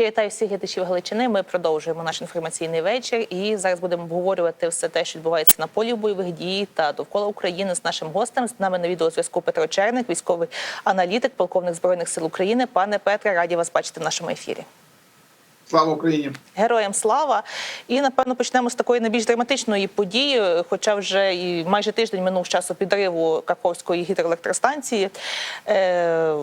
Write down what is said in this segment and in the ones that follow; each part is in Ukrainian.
Я вітаю всіх глядачів Галичини. Ми продовжуємо наш інформаційний вечір. І зараз будемо обговорювати все те, що відбувається на полі бойових дій та довкола України з нашим гостем. З нами на відеозв'язку Петро Черник, військовий аналітик, полковник збройних сил України. Пане Петре, раді вас бачити в нашому ефірі. Слава Україні! Героям слава! І напевно почнемо з такої найбільш драматичної події. Хоча вже і майже тиждень минув з часу підриву Каховської гідроелектростанції. Е,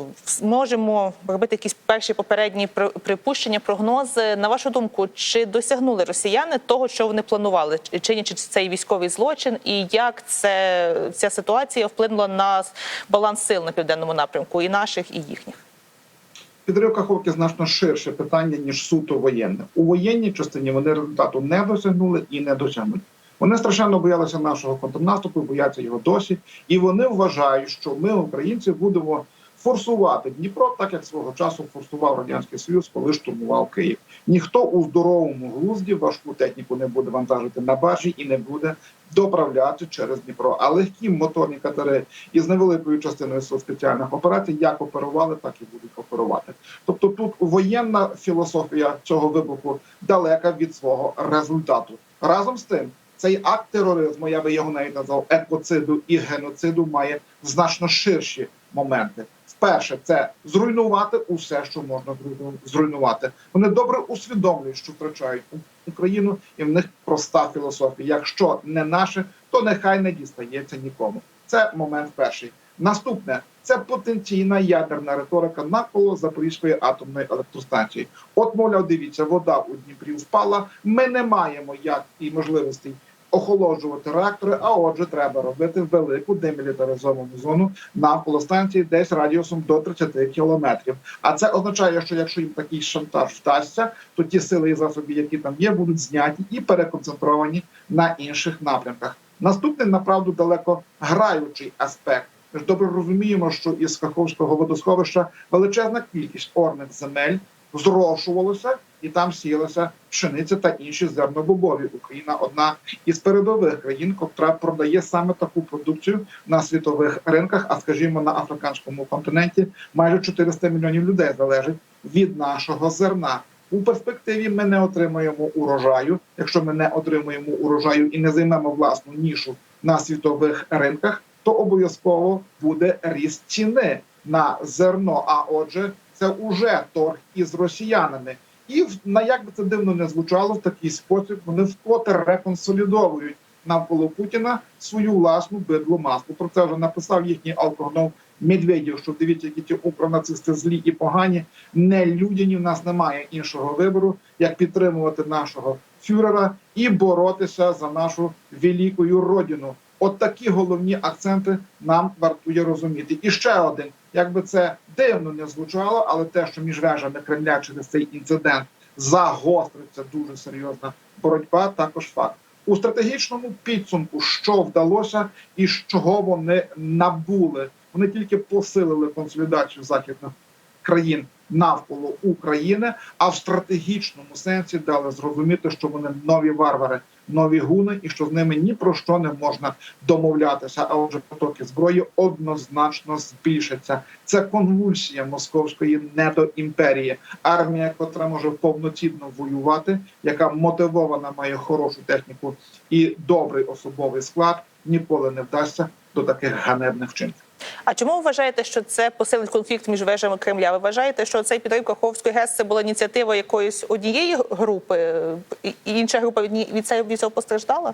можемо робити якісь перші попередні припущення, прогнози. На вашу думку, чи досягнули росіяни того, що вони планували, Чи- чинячи цей військовий злочин, і як це ця ситуація вплинула на баланс сил на південному напрямку, і наших, і їхніх? Підрив Каховки значно ширше питання ніж суто воєнне. У воєнній частині вони результату не досягнули і не досягнуть. Вони страшенно боялися нашого контрнаступу, бояться його досі, і вони вважають, що ми, українці, будемо форсувати Дніпро, так як свого часу форсував радянський союз, коли штурмував Київ. Ніхто у здоровому глузді важку техніку не буде вантажити на баржі і не буде доправляти через Дніпро. А легкі моторні катери із невеликою частиною сил спеціальних операцій як оперували, так і будуть оперувати. Тобто тут воєнна філософія цього вибуху далека від свого результату. Разом з тим, цей акт тероризму, я би його навіть назвав екоциду і геноциду, має значно ширші моменти. Вперше це зруйнувати усе, що можна зруйнувати. Вони добре усвідомлюють, що втрачають Україну, і в них проста філософія. Якщо не наше, то нехай не дістається нікому. Це момент перший. Наступне це потенційна ядерна риторика навколо Запорізької атомної електростанції. От, мовляв, дивіться, вода у Дніпрі впала. Ми не маємо як і можливостей охолоджувати реактори. А отже, треба робити велику демілітаризовану зону навколо станції, десь радіусом до 30 кілометрів. А це означає, що якщо їм такий шантаж вдасться, то ті сили і засоби, які там є, будуть зняті і переконцентровані на інших напрямках. Наступний направду далеко граючий аспект. Ми ж добре розуміємо, що із Каховського водосховища величезна кількість орних земель зрошувалося, і там сіялася пшениця та інші зернобобові. Україна одна із передових країн, котра продає саме таку продукцію на світових ринках. А скажімо, на африканському континенті майже 400 мільйонів людей залежить від нашого зерна. У перспективі ми не отримаємо урожаю. Якщо ми не отримуємо урожаю і не займемо власну нішу на світових ринках, то обов'язково буде ріст ціни на зерно. А отже, це уже торг із росіянами. І на як би це дивно не звучало, в такий спосіб вони вкотре реконсолідовують навколо Путіна свою власну бидлу маску. Про це вже написав їхній алкогном Медведєв, що дивіться, які ті укронацисти злі і погані, не людяні. В нас немає іншого вибору, як підтримувати нашого фюрера і боротися за нашу великою родину. От такі головні акценти нам вартує розуміти. І ще один, якби це дивно не звучало, але те, що між вежами Кремля через цей інцидент загостриться дуже серйозна боротьба, також факт. У стратегічному підсумку, що вдалося і з чого вони набули, вони тільки посилили консолідацію західних країн навколо України, а в стратегічному сенсі дали зрозуміти, що вони нові варвари, нові гуни, і що з ними ні про що не можна домовлятися. А отже, потоки зброї однозначно збільшаться. Це конвульсія московської недоімперії. Армія, котра може повноцінно воювати, яка мотивована, має хорошу техніку і добрий особовий склад, ніколи не вдасться до таких ганебних вчинків. А чому ви вважаєте, що це посилить конфлікт між вежами Кремля? Ви вважаєте, що цей підрив Каховської ГЕС це була ініціатива якоїсь однієї групи, і інша група від цього від цього постраждала?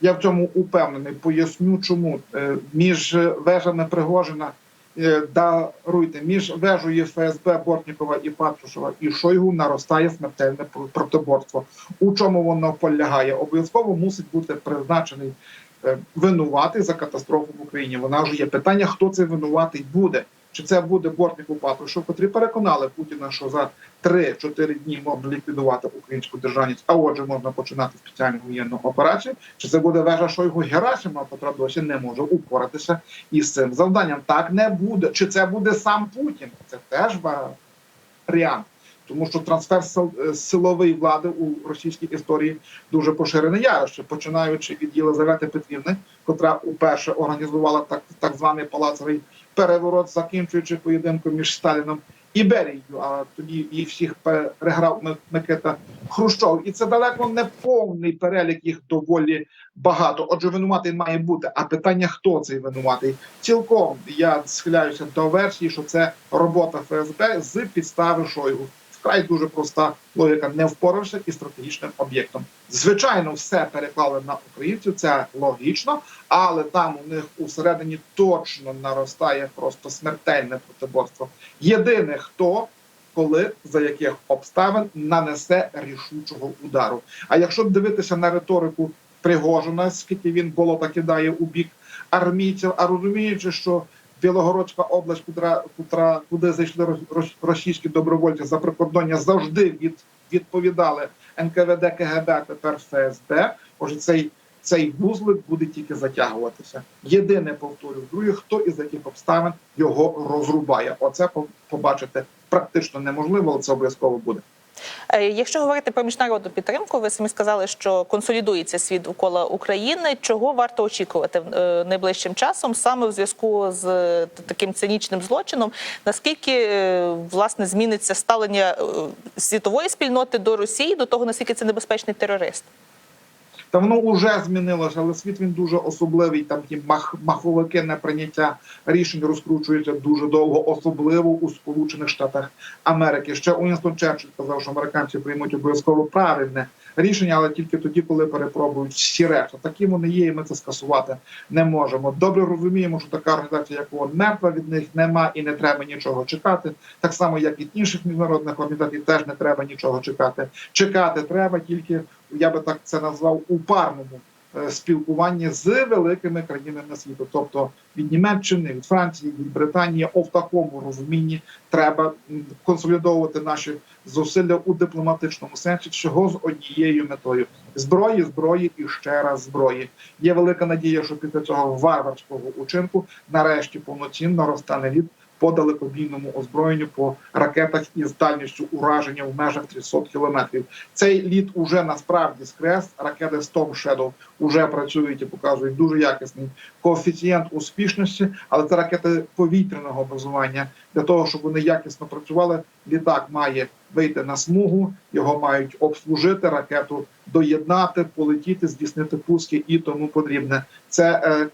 Я в цьому упевнений. Поясню, чому Е, між вежами Пригожина е, даруйте між вежою ФСБ Бортнікова і Патрушева і Шойгу наростає смертельне пр- протиборство. У чому воно полягає? Обов'язково мусить бути призначений е, винуватий за катастрофу в Україні. Вона вже є питання, хто цей винуватий буде. Чи це буде Бортніков Патрушев, котрі переконали Путіна, що за 3-4 дні можна ліквідувати українську державність, а отже, можна починати спеціальну воєнну операцію. Чи це буде вежа Шойгу Герасима, котра досі не може упоратися із цим завданням? Так не буде. Чи це буде сам Путін? Це теж варіант. Тому що трансфер е, силової влади у російській історії дуже поширене явище, починаючи від Єлизавети Петрівни, котра уперше організувала так, так званий палацовий переворот, закінчуючи поєдинком між Сталіном Іберією, а тоді їх всіх переграв Микита Хрущов. І це далеко не повний перелік їх доволі багато. Отже, винуватий має бути. А питання, хто цей винуватий? Цілком я схиляюся до версії, що це робота ФСБ з підстави Шойгу. Вкрай дуже проста логіка. Не впорався із стратегічним об'єктом. Звичайно, все переклали на українців. Це логічно, але там у них усередині точно наростає просто смертельне протиборство. Єдине, хто коли за яких обставин нанесе рішучого удару. А якщо дивитися на риторику Пригожина, скільки він болота кидає у бік армійців, а розуміючи, що Білогородська область, куди, куди, зайшли рос- рос- російські добровольці за прикордоння, завжди від, відповідали НКВД, КГБ, тепер ФСБ. Отже, цей, цей вузлик буде тільки затягуватися. Єдине повторю, друге, хто із яких обставин його розрубає. Оце побачити практично неможливо, але це обов'язково буде. Е, Якщо говорити про міжнародну підтримку, ви самі сказали, що консолідується світ довкола України. Чого варто очікувати е, найближчим часом, саме в зв'язку з е, таким цинічним злочином? Наскільки власне зміниться ставлення світової спільноти до Росії, до того наскільки це небезпечний терорист? Та воно вже змінилося, але світ він дуже особливий. Там ті мах, маховики неприйняття рішень розкручуються дуже довго, особливо у Сполучених Штатах Америки. Ще Уінстон Черчилль казав, що американці приймуть обов'язково правильне рішення, але тільки тоді, коли перепробують всі решта. Таким вони є, і ми це скасувати не можемо. Добре розуміємо, що така організація, як ООН, мертва від них нема і не треба нічого чекати. Так само, як і інших міжнародних організацій, теж не треба нічого чекати. Чекати треба тільки я би так це назвав у парному е, спілкуванні з великими країнами світу, тобто від Німеччини, від Франції, від Британії, о в такому розумінні треба консолідовувати наші зусилля у дипломатичному сенсі, чого з однією метою зброї, зброї і ще раз зброї. Є велика надія, що після цього варварського учинку нарешті повноцінно розтане лід по далекобійному озброєнню по ракетах із дальністю ураження в межах 300 кілометрів. Цей лід уже насправді скрес. Ракети Storm Shadow уже працюють і показують дуже якісний коефіцієнт успішності, але це ракети повітряного базування. Для того щоб вони якісно працювали, літак має вийти на смугу, його мають обслужити, ракету доєднати, полетіти, здійснити пуски і тому подібне. Це е,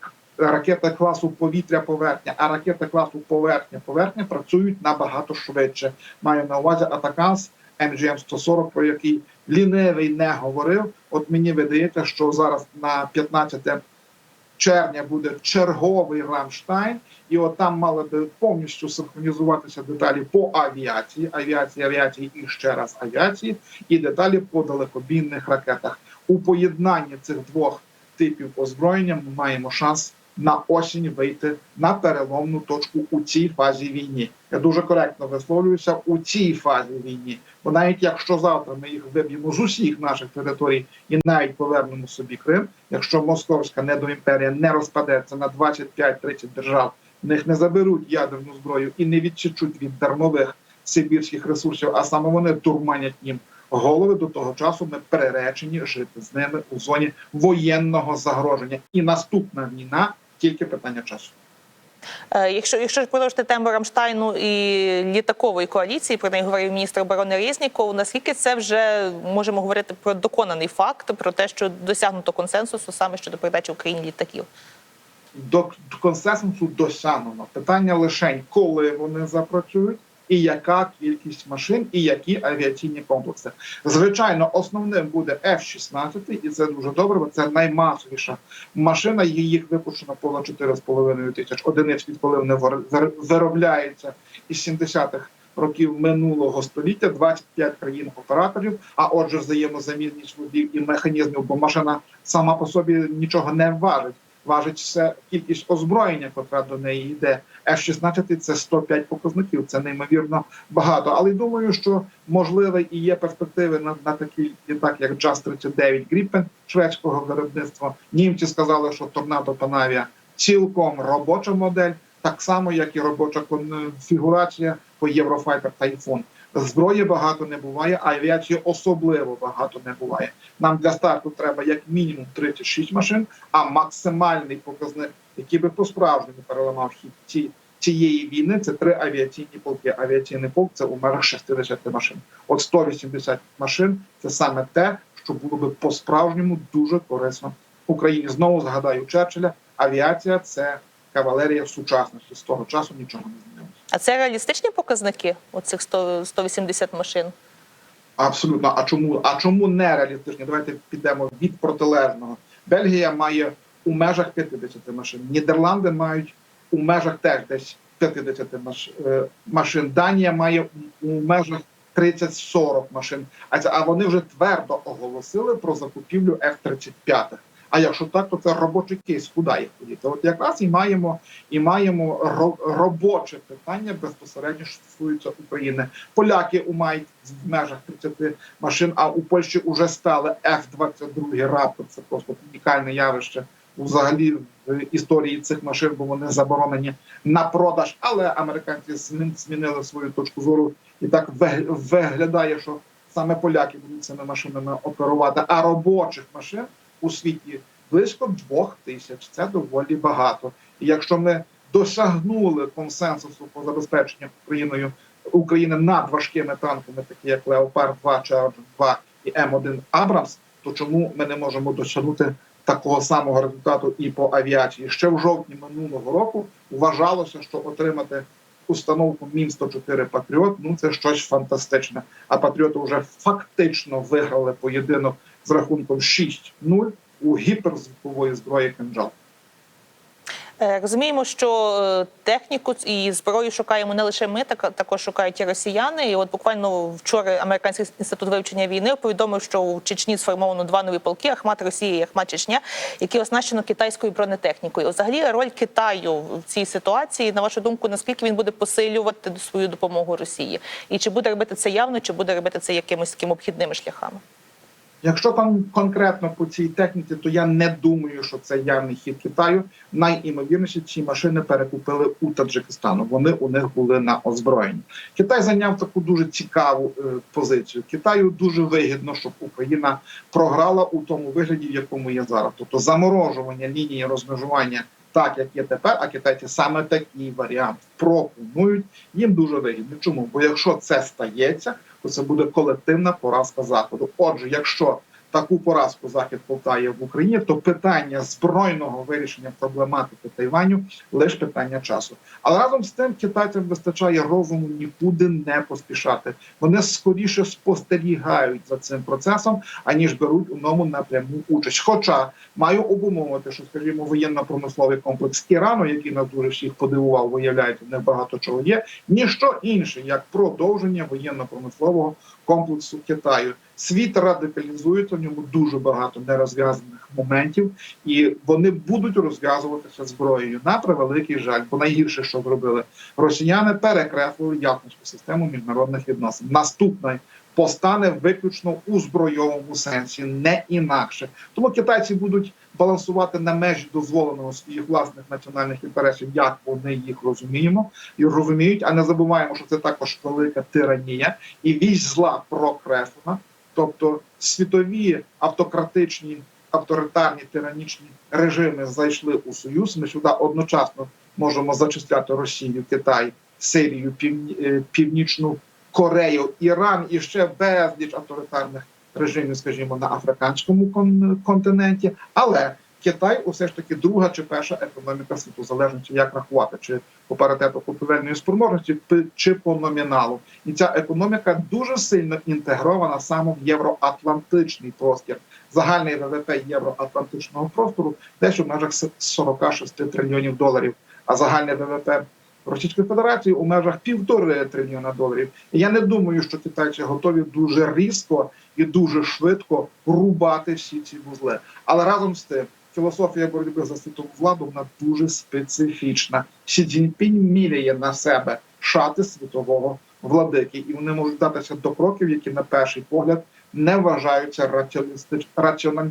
ракета класу повітря-поверхня, а ракети класу поверхня-поверхня працюють набагато швидше. Маю на увазі Атаканс МГМ 140, про який лінивий не говорив. От мені видається, що зараз на 15 червня буде черговий Рамштайн, і от там мали би повністю синхронізуватися деталі по авіації, авіації, авіації і ще раз авіації, і деталі по далекобійних ракетах. У поєднанні цих двох типів озброєння ми маємо шанс на осінь вийти на переломну точку у цій фазі війни. Я дуже коректно висловлююся у цій фазі війни. Бо навіть якщо завтра ми їх виб'ємо з усіх наших територій і навіть повернемо собі Крим, якщо московська недоімперія не розпадеться на 25-30 держав, в них не заберуть ядерну зброю і не відсічуть від дармових сибірських ресурсів, а саме вони турманять їм голови до того часу. Ми переречені жити з ними у зоні воєнного загроження. І наступна війна тільки питання часу. Е, Якщо якщо продовжити тему Рамштайну і літакової коаліції, про неї говорив міністр оборони Резніков, наскільки це вже можемо говорити про доконаний факт, про те, що досягнуто консенсусу саме щодо передачі Україні літаків? До консенсусу досягнено. Питання лише коли вони запрацюють. І яка кількість машин, і які авіаційні комплекси. Звичайно, основним буде F-16, і це дуже добре, бо це наймасовіша машина. Їх випущено понад 4,5 тисяч одиниць, відколи вони вир- із 70-х років минулого століття, 25 країн-операторів. А отже, взаємозамінність водів і механізмів, бо машина сама по собі нічого не важить. Важить кількість озброєння, котра до неї йде. F-16 – це 105 показників. Це неймовірно багато. Але думаю, що можливе і є перспективи на, на такий літак, як JAS 39 Gripen шведського виробництва. Німці сказали, що Торнадо Панавія цілком робоча модель, так само як і робоча конфігурація по Eurofighter Typhoon. Зброї багато не буває, а авіації особливо багато не буває. Нам для старту треба як мінімум 36 машин, а максимальний показник, який би по-справжньому переламав хід ці, цієї війни це три авіаційні полки. Авіаційний полк це у межах 60 машин. От 180 машин це саме те, що було би по-справжньому дуже корисно Україні. Знову згадаю Черчилля. Авіація це кавалерія сучасності. З того часу нічого не змінилося. А це реалістичні показники? Оцих 100, 180 машин? Абсолютно. А чому? А чому не реалістичні? Давайте підемо від протилежного. Бельгія має у межах 50 машин. Нідерланди мають у межах теж десь 50 маш- е, машин. Данія має у межах 30-40 машин. А вони вже твердо оголосили про закупівлю F-35. А якщо так, то це робочий кейс, куди їх подіти? От якраз і маємо і маємо робоче питання безпосередньо що стосується України. Поляки у мають в межах 30 машин, а у Польщі вже стали F-22 раптор. Це просто унікальне явище взагалі в історії цих машин, бо вони заборонені на продаж. Але американці змінили свою точку зору, і так виг- виглядає, що саме поляки будуть цими машинами оперувати. А робочих машин у світі близько двох тисяч. Це доволі багато. І якщо ми досягнули консенсусу по забезпеченню Україною України над важкими танками, такі як Леопард 2 Чарджер 2 і М1 Абрамс, то чому ми не можемо досягнути такого самого результату і по авіації? Ще в жовтні минулого року вважалося, що отримати установку Мін 104 Патріот ну це щось фантастичне. А Патріоти вже фактично виграли поєдинок з рахунком 6-0 у гіперзвукової зброї кинджал. Е, Розуміємо, що е, техніку і зброю шукаємо не лише ми, так також шукають і росіяни. І от буквально вчора американський інститут вивчення війни повідомив, що у Чечні сформовано два нові полки Ахмат Росія і Ахмат Чечня, які оснащено китайською бронетехнікою. Взагалі, роль Китаю в цій ситуації, на вашу думку, наскільки він буде посилювати свою допомогу Росії, і чи буде робити це явно, чи буде робити це якимось таким обхідними шляхами? Якщо там конкретно по цій техніці, то я не думаю, що це явний хід Китаю. Найімовірніше ці машини перекупили у Таджикистану. Вони у них були на озброєнні. Китай зайняв таку дуже цікаву е, позицію. Китаю дуже вигідно, щоб Україна програла у тому вигляді, в якому є зараз. Тобто заморожування лінії розмежування. Так, як є тепер, а китайці саме такий варіант пропонують. Їм дуже вигідно. Чому? Бо якщо це стається, то це буде колективна поразка заходу. Отже, якщо таку поразку захід полтає в Україні, то питання збройного вирішення проблематики Тайваню лише питання часу. Але разом з тим китайцям вистачає розуму нікуди не поспішати. Вони скоріше спостерігають за цим процесом, аніж беруть у ньому напряму участь. Хоча маю обумовити, що скажімо, воєнно-промисловий комплекс Ірану, який нас дуже всіх подивував, виявляється, не багато чого є, ніщо інше як продовження воєнно-промислового комплексу Китаю. Світ радикалізується в ньому дуже багато нерозв'язаних моментів, і вони будуть розв'язуватися зброєю на превеликий жаль. Бо найгірше, що зробили росіяни, перекреслили якісну систему міжнародних відносин. Наступний постане виключно у збройовому сенсі, не інакше. Тому китайці будуть балансувати на межі дозволеного своїх власних національних інтересів, як вони їх розуміємо і розуміють. А не забуваємо, що це також велика тиранія і вісь зла прокреслена. Тобто світові автократичні, авторитарні тиранічні режими зайшли у союз. Ми сюди одночасно можемо зачисляти Росію, Китай, Сирію, Півні- е, Північну Корею, Іран і ще безліч авторитарних режимів, скажімо, на африканському кон- континенті. Але Китай усе ж таки друга чи перша економіка світу, залежно як рахувати, чи по паритету купівельної спроможності, чи по номіналу. І ця економіка дуже сильно інтегрована саме в євроатлантичний простір. Загальний ВВП євроатлантичного простору десь у межах с- 46 трильйонів доларів, а загальний ВВП Російської Федерації у межах півтори трильйона доларів. І я не думаю, що китайці готові дуже різко і дуже швидко рубати всі ці вузли. Але разом з тим, філософія боротьби за світову владу вона дуже специфічна. Сі Цзіньпінь міряє на себе шати світового владики, і вони можуть датися до кроків, які на перший погляд не вважаються раціоналістич... раціональ...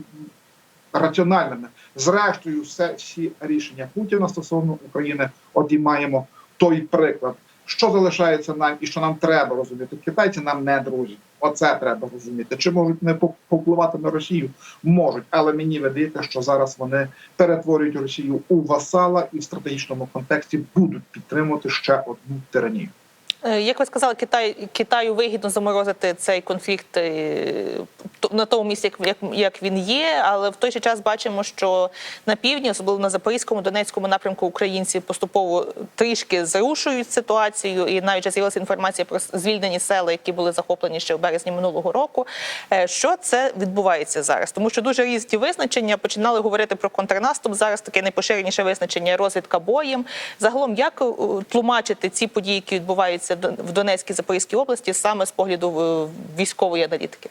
раціональними. Зрештою, все всі рішення Путіна стосовно України, от і маємо той приклад, Що залишається нам і що нам треба розуміти? Китайці нам не друзі. Оце треба розуміти. Чи можуть не попливати на Росію? Можуть, але мені видається, що зараз вони перетворюють Росію у васала і в стратегічному контексті будуть підтримувати ще одну тиранію. Е, Як ви сказали, Китай Китаю вигідно заморозити цей конфлікт е, на тому місці, як, як, він є, але в той же час бачимо, що на півдні, особливо на Запорізькому, Донецькому напрямку, українці поступово трішки зрушують ситуацію, і навіть з'явилася інформація про звільнені села, які були захоплені ще в березні минулого року. Е, Що це відбувається зараз? Тому що дуже різні визначення починали говорити про контрнаступ. Зараз таке найпоширеніше визначення розвідка боєм. Загалом, як тлумачити ці події, які відбуваються до- в Донецькій Запорізькій області, саме з погляду е, військової аналітики?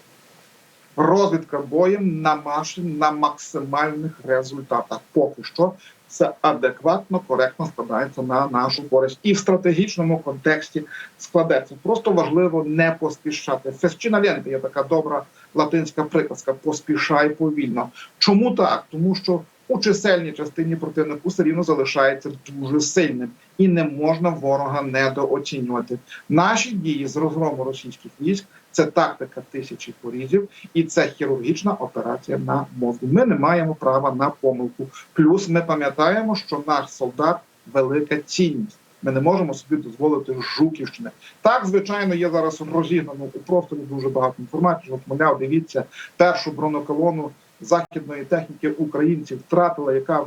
Розвідка боєм на на максимальних результатах. Поки що це адекватно, коректно складається на нашу користь і в стратегічному контексті складеться. Просто важливо не поспішати. Фесчина ленти є така добра латинська приказка: поспішай повільно. Чому так? Тому що у чисельній частині противник все рівно залишається дуже сильним, і не можна ворога недооцінювати. Наші дії з розгрому російських військ це тактика тисячі порізів, і це хірургічна операція на мозку. Ми не маємо права на помилку. Плюс ми пам'ятаємо, що наш солдат велика цінність. Ми не можемо собі дозволити жуківщини. Так, звичайно, є зараз розігнано у просторі дуже багато інформації. От мовляв, дивіться, першу бронеколону західної техніки українці втратила, яка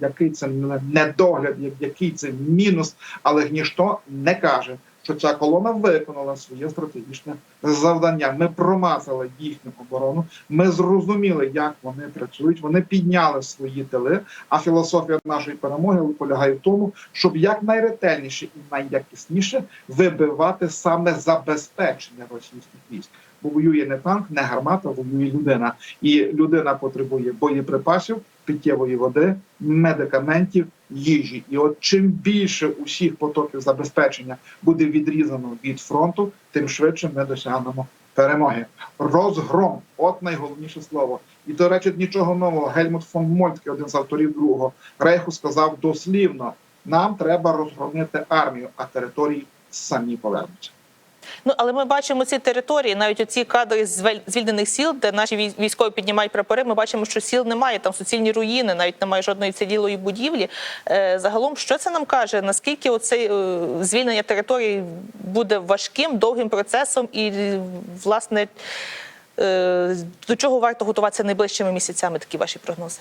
який це недогляд, як- який це мінус, але ніхто не каже, що ця колона виконала своє стратегічне завдання. Ми промацали їхню оборону. Ми зрозуміли, як вони працюють. Вони підняли свої тили. А філософія нашої перемоги полягає в тому, щоб якнайретельніше і найякісніше вибивати саме забезпечення російських військ. Бо воює не танк, не гармата, воює людина. І людина потребує боєприпасів, питтєвої води, медикаментів, їжі. І от чим більше усіх потоків забезпечення буде відрізано від фронту, тим швидше ми досягнемо перемоги. Розгром от найголовніше слово. І до речі, нічого нового. Гельмут фон Мольтке, один з авторів другого рейху, сказав дослівно: нам треба розгромити армію, а території самі повернуться. Ну але ми бачимо ці території, навіть оці кадри з звільнених сіл, де наші вій- військові піднімають прапори. Ми бачимо, що сіл немає, там суцільні руїни, навіть немає жодної цілілої будівлі. Е, загалом, що це нам каже? Наскільки оце е, звільнення території буде важким, довгим процесом, і власне е, до чого варто готуватися найближчими місяцями? Такі ваші прогнози?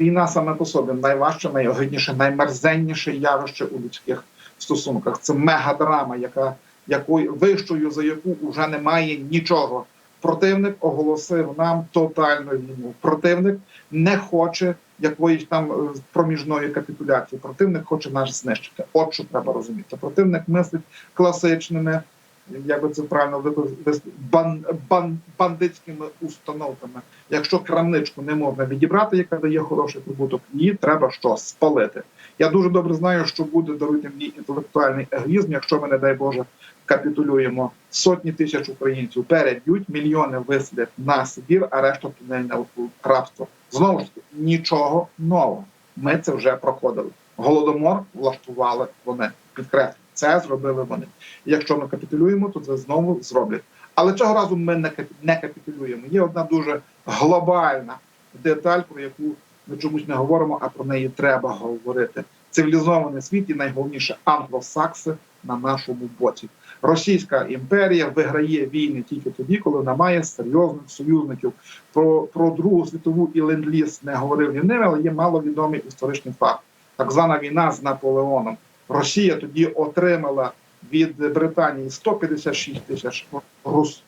Війна саме по собі найважче, найогидніше, наймерзенніше явище у людських стосунках. Це мегадрама, яка якою вищою за яку вже немає нічого. Противник оголосив нам тотальну війну. Противник не хоче якоїсь там е, проміжної капітуляції. Противник хоче нас знищити. От що треба розуміти. Противник мислить класичними, як би це правильно вивести, бан, бан, бандитськими установками. Якщо крамничку не можна відібрати, яка дає хороший прибуток, її треба що спалити. Я дуже добре знаю, що буде даруйте мені інтелектуальний егоїзм, якщо ми, не дай Боже, капітулюємо. Сотні тисяч українців переб'ють, мільйони виселять на Сибір, а решта тунельне рабство. Знову ж таки, нічого нового. Ми це вже проходили. Голодомор влаштували вони. Підкреслю, це зробили вони. І якщо ми капітулюємо, то це знову зроблять. Але цього разу ми не капітулюємо. Є одна дуже глобальна деталь, про яку ми чомусь не говоримо, а про неї треба говорити. Цивілізований світ і найголовніше англосакси на нашому боці. Російська імперія виграє війни тільки тоді, коли вона має серйозних союзників. Про, про Другу світову і ленд-ліз не говорив ні ним, але є маловідомий історичний факт. Так звана війна з Наполеоном. Росія тоді отримала від Британії 156 тисяч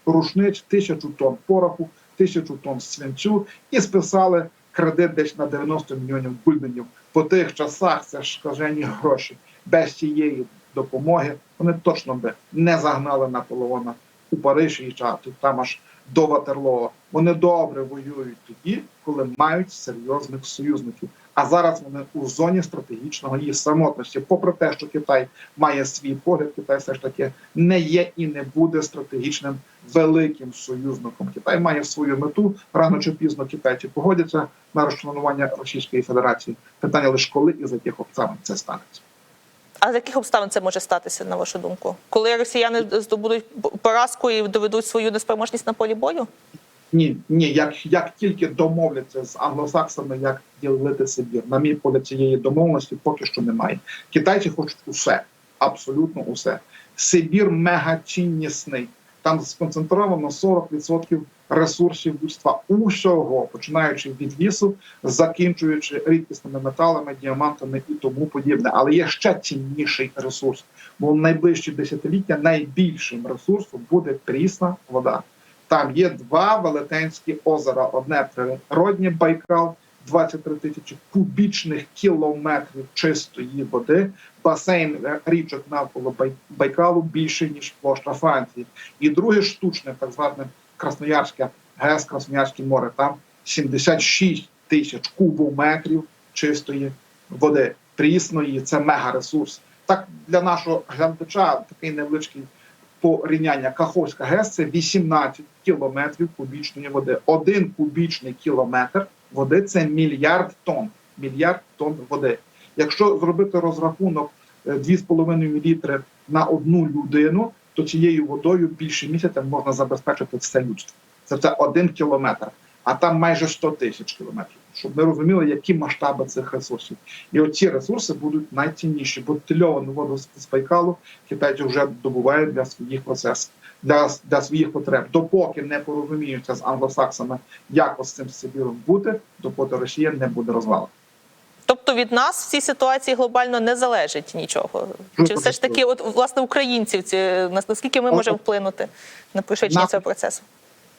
рушниць, тисячу тонн пороху, тисячу тонн свинцю і списали кредит десь на 90 мільйонів гульденів. По тих часах це ж скажені гроші. Без цієї допомоги вони точно би не загнали Наполеона у Париж і ча- там аж до Ватерлоо. Вони добре воюють тоді, коли мають серйозних союзників. А зараз вони у зоні стратегічного її самотності. Попри те, що Китай має свій погляд, Китай все ж таки не є і не буде стратегічним великим союзником. Китай має свою мету. Рано чи пізно китайці погодяться на розчленування Російської Федерації. Питання лише коли і за яких обставин це станеться. А з яких обставин це може статися, на вашу думку? Коли росіяни здобудуть поразку і доведуть свою неспроможність на полі бою? Ні, ні, як, як тільки домовляться з англосаксами, як ділити Сибір, на мій полі цієї домовленості поки що немає. Китайці хочуть усе, абсолютно усе. Сибір мегаціннісний. Там сконцентровано 40% ресурсів людства усього, починаючи від лісу, закінчуючи рідкісними металами, діамантами і тому подібне. Але є ще цінніший ресурс, бо в найближчі десятиліття найбільшим ресурсом буде прісна вода. Там є два велетенські озера: одне природнє Байкал, 23 тисячі кубічних кілометрів чистої води. Басейн річок навколо Байкалу більше ніж площа Франції. І друге штучне, так зване Красноярське ГЕС, Красноярське море. Там 76 тисяч кубометрів чистої води. Прісної це мегаресурс. Так для нашого глядача такий невеличкий порівняння Каховська ГЕС це 18 кілометрів кубічної води. Один кубічний кілометр води це мільярд тонн. Мільярд тонн води. Якщо зробити розрахунок е, 2,5 літри на одну людину, то цією водою більше місяця можна забезпечити все людство. Це це один кілометр, а там майже 100 тисяч кілометрів. Щоб ми розуміли, які масштаби цих ресурсів. І оці ресурси будуть найцінніші, бо тильовану воду з Байкалу китайці вже добувають для своїх процесів, для, для своїх потреб. Допоки не порозуміються з англосаксами, як ось з цим Сибіром бути, допоки Росія не буде розвалена. Тобто від нас в цій ситуації глобально не залежить нічого. Чи все ж таки, от власне українців, ці наскільки ми можемо вплинути на пришвидшення цього процесу?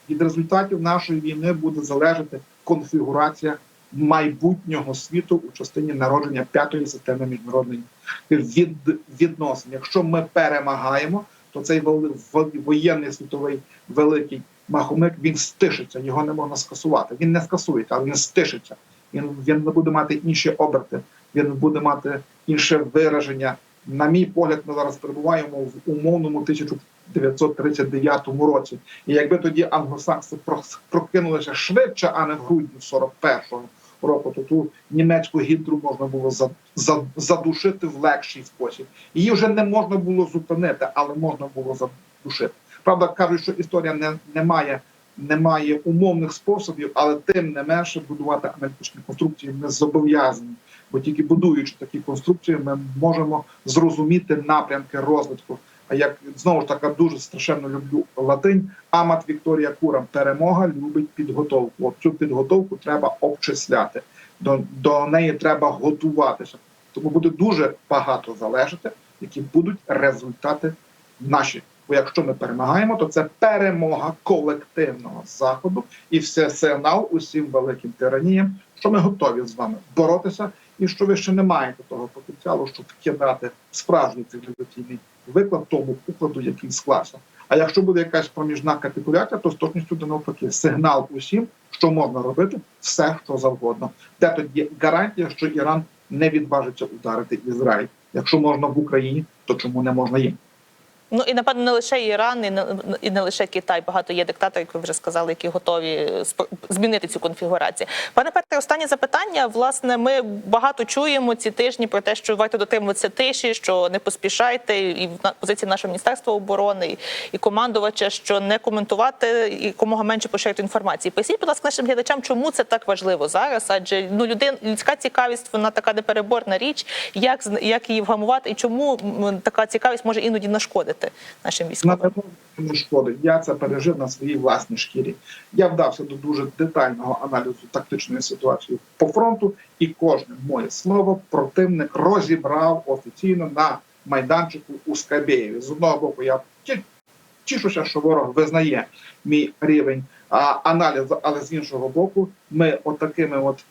Від результатів нашої війни буде залежати конфігурація майбутнього світу у частині народження п'ятої системи міжнародної від, відносин. Якщо ми перемагаємо, то цей вели- воєнний світовий великий махомик він стишиться, його не можна скасувати. Він не скасується, але він стишиться. Він, він не буде мати інші оберти, він буде мати інше вираження. На мій погляд, ми зараз перебуваємо в умовному 1939 році. І якби тоді англосакси прокинулися швидше, а не в грудні 41-го року, то ту німецьку гідру можна було за, за, задушити в легший спосіб. Її вже не можна було зупинити, але можна було задушити. Правда, кажуть, що історія не, не має. Немає умовних способів, але тим не менше будувати аналітичні конструкції ми зобов'язані. Бо тільки будуючи такі конструкції, ми можемо зрозуміти напрямки розвитку. А як знову ж таки дуже страшенно люблю латинь, амат Вікторія Курам перемога любить підготовку. От цю підготовку треба обчисляти. До, до неї треба готуватися. Тому буде дуже багато залежати, які будуть результати наші. Бо якщо ми перемагаємо, то це перемога колективного заходу і все сигнал усім великим тираніям, що ми готові з вами боротися, і що ви ще не маєте того потенціалу, щоб кидати справжній цивілізаційний виклад тому укладу, який склався. А якщо буде якась проміжна капітуляція, то з точністю до навпаки сигнал усім, що можна робити все, що завгодно. Де тоді гарантія, що Іран не відважиться ударити Ізраїль. Якщо можна в Україні, то чому не можна їм? Ну і напевно не лише Іран, і не, і не лише Китай. Багато є диктаторів, як ви вже сказали, які готові змінити цю конфігурацію. Пане Петре, останнє запитання. Власне, ми багато чуємо ці тижні про те, що варто дотримуватися тиші, що не поспішайте, і в позиції нашого міністерства оборони і, і командувача, що не коментувати і якомога менше поширити інформації. Поясніть, будь ласка, нашим глядачам, чому це так важливо зараз? Адже ну людин людська цікавість, вона така непереборна річ. Як як її вгамувати, і чому така цікавість може іноді нашкодити нашим військовим? Не шкодить. Я це пережив на своїй власній шкірі. Я вдався до дуже детального аналізу тактичної ситуації по фронту, і кожне моє слово противник розібрав офіційно на майданчику у Скабєєві. З одного боку, я тішуся, що ворог визнає мій рівень аналізу, але з іншого боку, ми отакими от.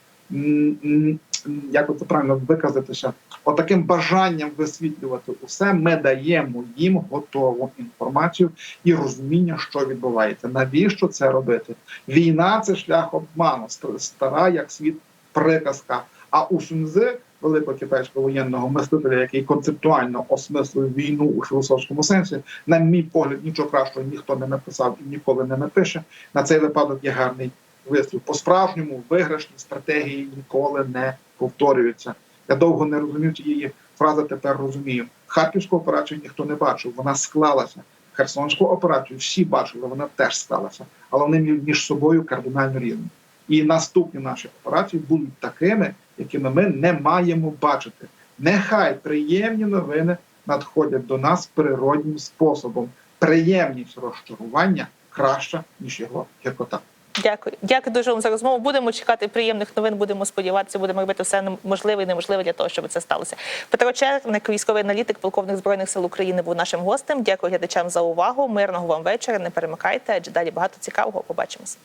Як це правильно виказатися, отаким бажанням висвітлювати усе, ми даємо їм готову інформацію і розуміння, що відбувається. Навіщо це робити? Війна це шлях обману, ст- стара як світ приказка. А у Сунзи, великого китайського воєнного мислителя, який концептуально осмислив війну у філософському сенсі, на мій погляд, нічого кращого ніхто не написав і ніколи не напише. На цей випадок є гарний вислів. По справжньому виграшні стратегії ніколи не повторюються. Я довго не розумів цієї фраза тепер розумію. Харківську операцію ніхто не бачив, вона склалася. Херсонську операцію всі бачили, вона теж сталася, але вони між собою кардинально різні. І наступні наші операції будуть такими, якими ми не маємо бачити. Нехай приємні новини надходять до нас природнім способом. Приємність розчарування краща ніж його гіркота. Дякую, дякую дуже вам за розмову. Будемо чекати приємних новин. Будемо сподіватися, будемо робити все можливе і неможливе для того, щоб це сталося. Петро Черник, військовий аналітик, полковник збройних сил України, був нашим гостем. Дякую глядачам за увагу. Мирного вам вечора. Не перемикайте, адже далі багато цікавого. Побачимося.